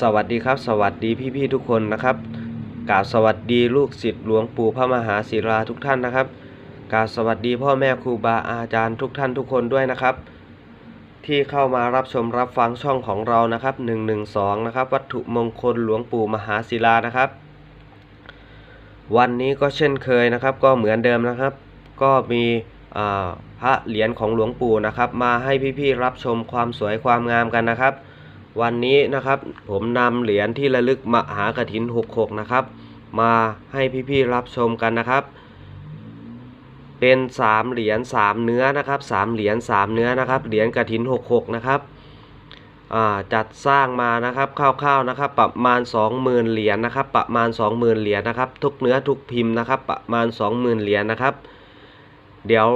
สวัสดีครับ สวัสดีพี่ๆทุกคนนะครับกราบสวัสดีลูกศิษย์หลวงปู่พระมหาศิลาทุกท่านนะครับกราบสวัสดีพ่อแม่ครูบาอาจารย์ทุกท่านทุกคนด้วยนะครับ ที่เข้ามารับชมรับฟังช่องของเรานะครับ 112 นะครับ วัตถุมงคลหลวงปู่มหาศิลานะครับ วันนี้ก็เช่นเคยนะครับ ก็เหมือนเดิมนะครับ ก็มีพระเหรียญของหลวงปู่นะครับ มาให้พี่ๆรับชมความสวยความงามกันนะครับ วันนี้นะครับผมนำเหรียญที่ระลึกมหากฐิน 66 นะครับ มาให้พี่ๆรับชมกันนะครับ เป็น 3 เหรียญ3 เนื้อนะครับ 3 เหรียญ3 เนื้อนะครับ เหรียญกฐิน 66 นะครับจัดสร้างมานะครับคร่าวๆนะครับ ประมาณ 20,000 เหรียญนะครับ ประมาณ 20,000 เหรียญนะครับ ทุกเนื้อทุกพิมพ์นะครับ ประมาณ 20,000 เหรียญนะครับ เดี๋ยว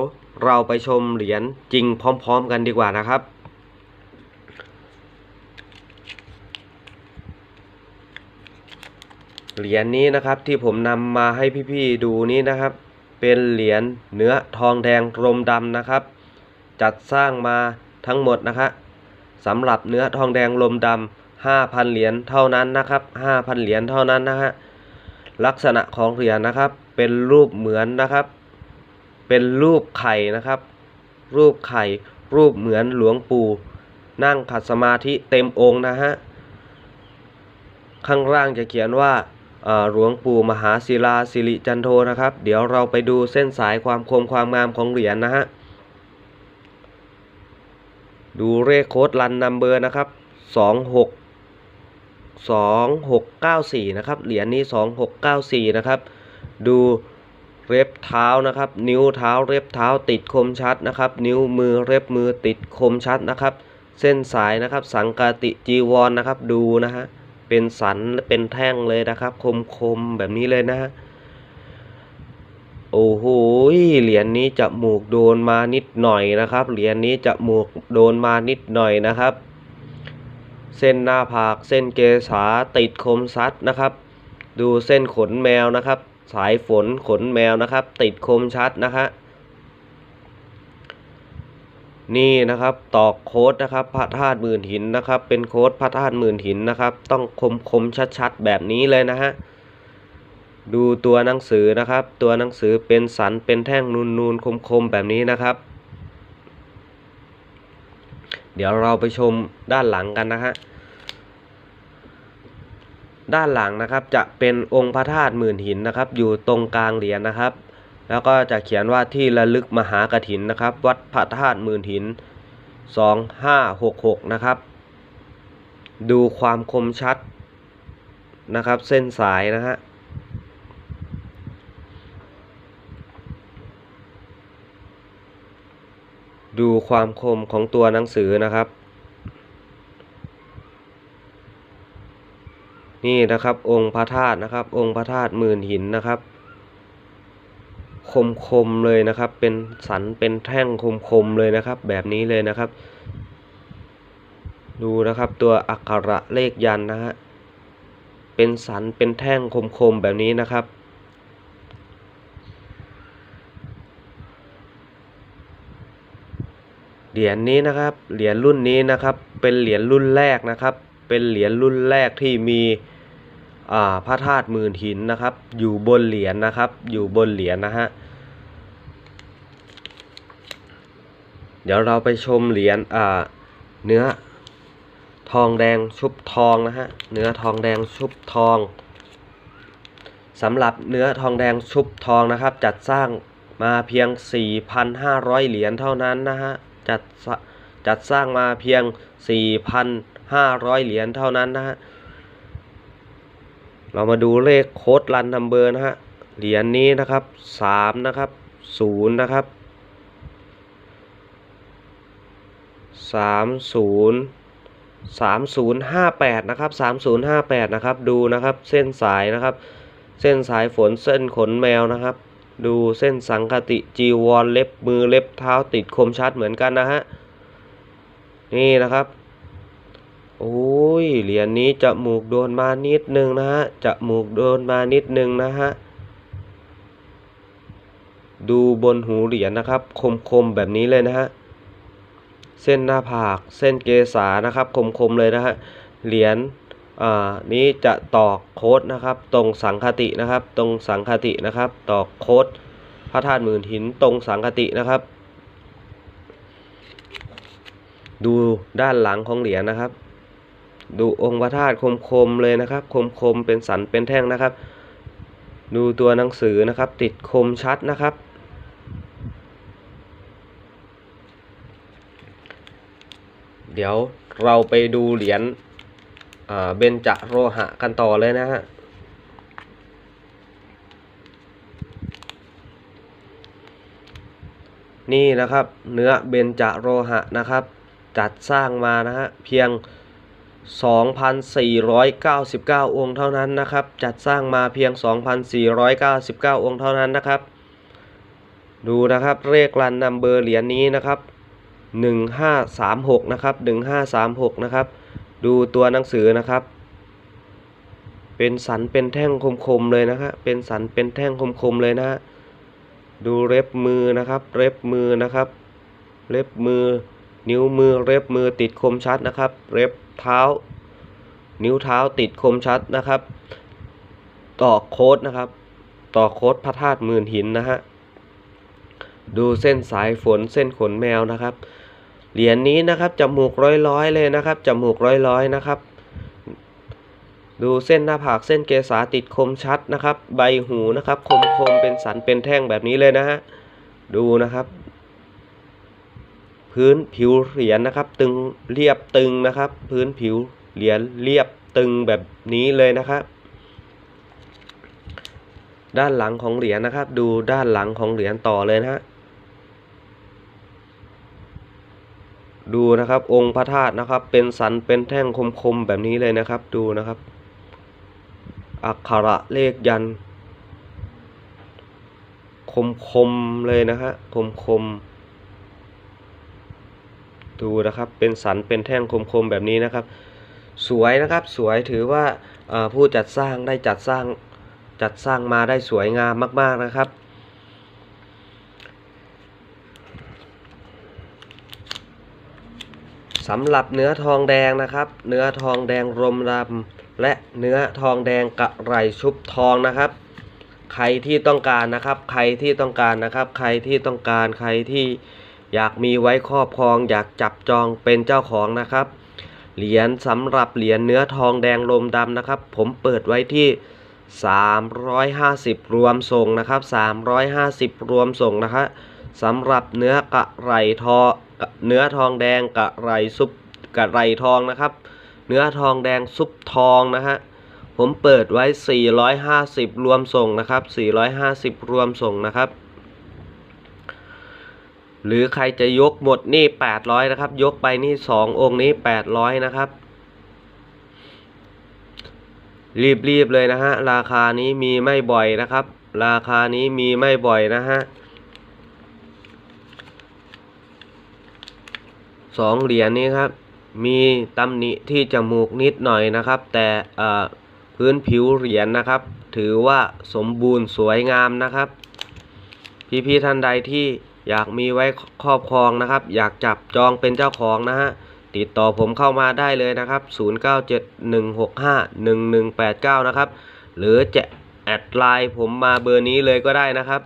เราไปชมเหรียญจริงพร้อม ๆ กันดีกว่านะครับ เหรียญนี้นะครับที่ผมนำมาให้พี่ๆดูนี้นะครับ เป็นเหรียญเนื้อทองแดงรมดำนะครับ จัดสร้างมาทั้งหมดนะครับสำหรับเนื้อทองแดงลมดำ5,000 เหรียญเท่านั้นนะครับ5,000 เหรียญเท่านั้นนะฮะลักษณะของเหรียญนะครับ เป็นรูปเหมือนนะครับ เป็นรูปไข่นะครับ รูปไข่ รูปเหมือนหลวงปู่ นั่งขัดสมาธิเต็มองค์นะฮะข้างล่างจะเขียนว่า หลวงปู่มหาศิลาสิริจันโทนะครับ เดี๋ยวเราไปดูเส้นสายความคมความงามของเหรียญนะฮะดูเลขโค้ดรันนัมเบอร์นะครับสองหกสองหกเก้าสี่นะครับเหรียญนี้สองหกเก้าสี่นะครับ ดูเล็บเท้านะครับ นิ้วเท้าเล็บเท้าติดคมชัดนะครับ นิ้วมือเล็บมือติดคมชัดนะครับ เส้นสายนะครับ สังกติจีวรนนะครับ ดูนะฮะ เป็นสันและเป็นแท่งเลยนะครับ คมๆแบบนี้เลยนะฮะโอ้โหเหรียญนี้จะหมูกโดนมานิดหน่อยนะครับ เหรียญนี้จะหมูกโดนมานิดหน่อยนะครับ เส้นหน้าผากเส้นเกษาติดคมซัดนะครับ ดูเส้นขนแมวนะครับ สายฝนขนแมวนะครับ ติดคมชัดนะฮะ นี่นะครับตอกโค้ดนะครับพระธาตุหมื่นหินนะครับ เป็นโค้ดพระธาตุหมื่นหินนะครับ ต้องคมคมชัดชัดๆแบบนี้เลยนะฮะดูตัวหนังสือนะครับ ตัวหนังสือเป็นสันเป็นแท่งนูนนูนคมคมๆแบบนี้นะครับ เดี๋ยวเราไปชมด้านหลังกันนะฮะด้านหลังนะครับจะเป็นองค์พระธาตุหมื่นหินนะครับ อยู่ตรงกลางเหรียญนะครับ แล้วก็จะเขียนว่าที่ระลึกมหากถินนะครับ วัดพระธาตุหมื่นหิน 2566 นะครับ ดูความคมชัดนะครับ เส้นสายนะฮะดูความคมของตัวหนังสือนะครับ นี่นะครับองค์พระธาตุนะครับ องค์พระธาตุหมื่นหินนะครับ คมคมๆเลยนะครับ เป็นสันเป็นแท่งคมคมๆเลยนะครับ แบบนี้เลยนะครับ ดูนะครับตัวอักขระเลขยันนะฮะเป็นสันเป็นแท่งคมคมๆแบบนี้นะครับ เหรียญนี้นะครับ เหรียญรุ่นนี้นะครับ เป็นเหรียญรุ่นแรกนะครับ เป็นเหรียญรุ่นแรกที่มี พระธาตุหมื่นหินนะครับ อยู่บนเหรียญนะครับ อยู่บนเหรียญนะฮะเดี๋ยวเราไปชมเหรียญเนื้อทองแดงชุบทองนะฮะเนื้อทองแดงชุบทองสำหรับเนื้อทองแดงชุบทองนะครับ จัดสร้างมาเพียง 4,500 เหรียญเท่านั้นนะฮะจัดสจัดสร้างมาเพียง 4,500 เหรียญเท่านั้นนะฮะ เรามาดูเลขโค้ดรันนัมเบอร์นะฮะ เหรียญนี้นะครับ3นะครับ0นย์นะครับ30 3058นย์ห้าแปดนะครับ3058นะครับ ดูนะครับเส้นสายนะครับ เส้นสายฝนเส้นขนแมวนะครับ ดูเส้นสังคติจีวรเล็บมือเล็บเท้าติดคมชัดเหมือนกันนะฮะ นี่นะครับ โอ้ยเหรียญนี้จะหมูกโดนมานิดนึงนะฮะจะหมูกโดนมานิดนึงนะฮะดูบนหูเหรียญนะครับ คมๆแบบนี้เลยนะฮะเส้นหน้าผากเส้นเกษานะครับ คมๆเลยนะฮะเหรียญอ่านี้จะต่อโค้ดนะครับ ตรงสังคตินะครับ ตรงสังคตินะครับต่อโค้ดพระธาตุหมื่นหินตรงสังคตินะครับ ดูด้านหลังของเหรียญนะครับ ดูองค์พระธาตุคมๆเลยนะครับ คมๆเป็นสันเป็นแท่งนะครับ ดูตัวหนังสือนะครับ ติดคมชัดนะครับ เดี๋ยวเราไปดูเหรียญเบญจโรหะกันต่อเลยนะฮะนี่นะครับเนื้อเบญจโรหะนะครับ จัดสร้างมานะฮะเพียง 2,499 องค์เท่านั้นนะครับ จัดสร้างมาเพียง 2,499 องค์เท่านั้นนะครับ ดูนะครับเลขรันนัมเบอร์เหรียญนี้นะครับ 1536 นะครับ 1536 นะครับ ดูตัวหนังสือนะครับ เป็นสันเป็นแท่งคมๆเลยนะฮะเป็นสันเป็นแท่งคมๆเลยนะฮะดูเล็บมือนะครับ เล็บมือนะครับ เล็บมือ นิ้วมือเล็บมือติดคมชัดนะครับเล็บเท้า นิ้วเท้าติดคมชัดนะครับ ต่อโค้ดนะครับ ต่อโค้ดพระธาตุหมื่นหินนะฮะดูเส้นสายฝนเส้นขนแมวนะครับ เหรียญนี้นะครับจมูกร้อยๆเลยนะครับจมูกร้อยๆนะครับ ดูเส้นหน้าผากเส้นเกษาติดคมชัดนะครับ ใบหูนะครับ คมคมๆเป็นสันเป็นแท่งแบบนี้เลยนะฮะดูนะครับ พื้นผิวเหรียญนะครับ ตึงเรียบตึงนะครับ พื้นผิวเหรียญเรียบตึงแบบนี้เลยนะครับ ด้านหลังของเหรียญนะครับ ดูด้านหลังของเหรียญต่อเลยนะฮะดูนะครับองค์พระธาตุนะครับ เป็นสันเป็นแท่งคมๆแบบนี้เลยนะครับ ดูนะครับ อักขระเลขยันต์คมๆเลยนะฮะคมๆ ดูนะครับ เป็นสันเป็นแท่งคมๆแบบนี้นะครับ สวยนะครับสวยถือว่าาผู้จัดสร้างได้จัดสร้างจัดสร้างมาได้สวยงามมาก ๆนะครับ สำหรับเนื้อทองแดงนะครับ เนื้อทองแดงรมรำและเนื้อทองแดงกระไรชุบทองนะครับ ใครที่ต้องการนะครับ ใครที่ต้องการนะครับ ใครที่ต้องการใครที่ อยากมีไว้ครอบครอง อยากจับจองเป็นเจ้าของนะครับ เหรียญสำหรับเหรียญเนื้อทองแดงลมดำนะครับ ผมเปิดไว้ที่ 350 รวมส่งนะครับ 350 รวมส่งนะครับสำหรับเนื้อกระไรทองเนื้อทองแดงกระไรซุปกระไรทองนะครับ เนื้อทองแดงซุปทองนะฮะผมเปิดไว้ 450 รวมส่งนะครับ 450 รวมส่งนะครับ หรือใครจะยกหมดนี่800นะครับ ยกไปนี่2องค์นี้800นะครับ รีบๆเลยนะฮะ ราคานี้มีไม่บ่อยนะครับ ราคานี้มีไม่บ่อยนะฮะสองเหรียญนี้ครับ มีตำหนิที่จมูกนิดหน่อยนะครับ แต่พื้นผิวเหรียญนะครับ ถือว่าสมบูรณ์สวยงามนะครับ พี่ๆท่านใดที่ อยากมีไว้ครอบครองนะครับ อยากจับจองเป็นเจ้าของนะฮะติดต่อผมเข้ามาได้เลยนะครับ 0971651189 นะครับ หรือจะแอดไลน์ผมมาเบอร์นี้เลยก็ได้นะครับ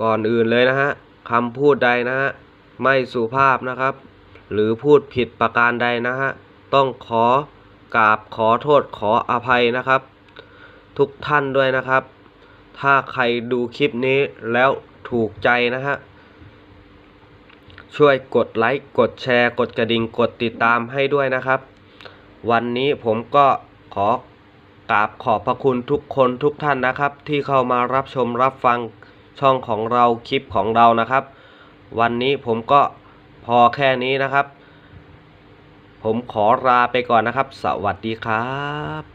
ก่อนอื่นเลยนะฮะคำพูดใดนะฮะไม่สุภาพนะครับ หรือพูดผิดประการใดนะฮะต้องขอกราบขอโทษขออภัยนะครับ ทุกท่านด้วยนะครับ ถ้าใครดูคลิปนี้แล้วถูกใจนะฮะ ช่วยกดไลค์ กดแชร์ กดกระดิ่ง กดติดตามให้ด้วยนะครับ วันนี้ผมก็ขอกราบขอบพระคุณทุกคนทุกท่านนะครับ ที่เข้ามารับชมรับฟังช่องของเราคลิปของเรานะครับ วันนี้ผมก็พอแค่นี้นะครับ ผมขอลาไปก่อนนะครับ สวัสดีครับ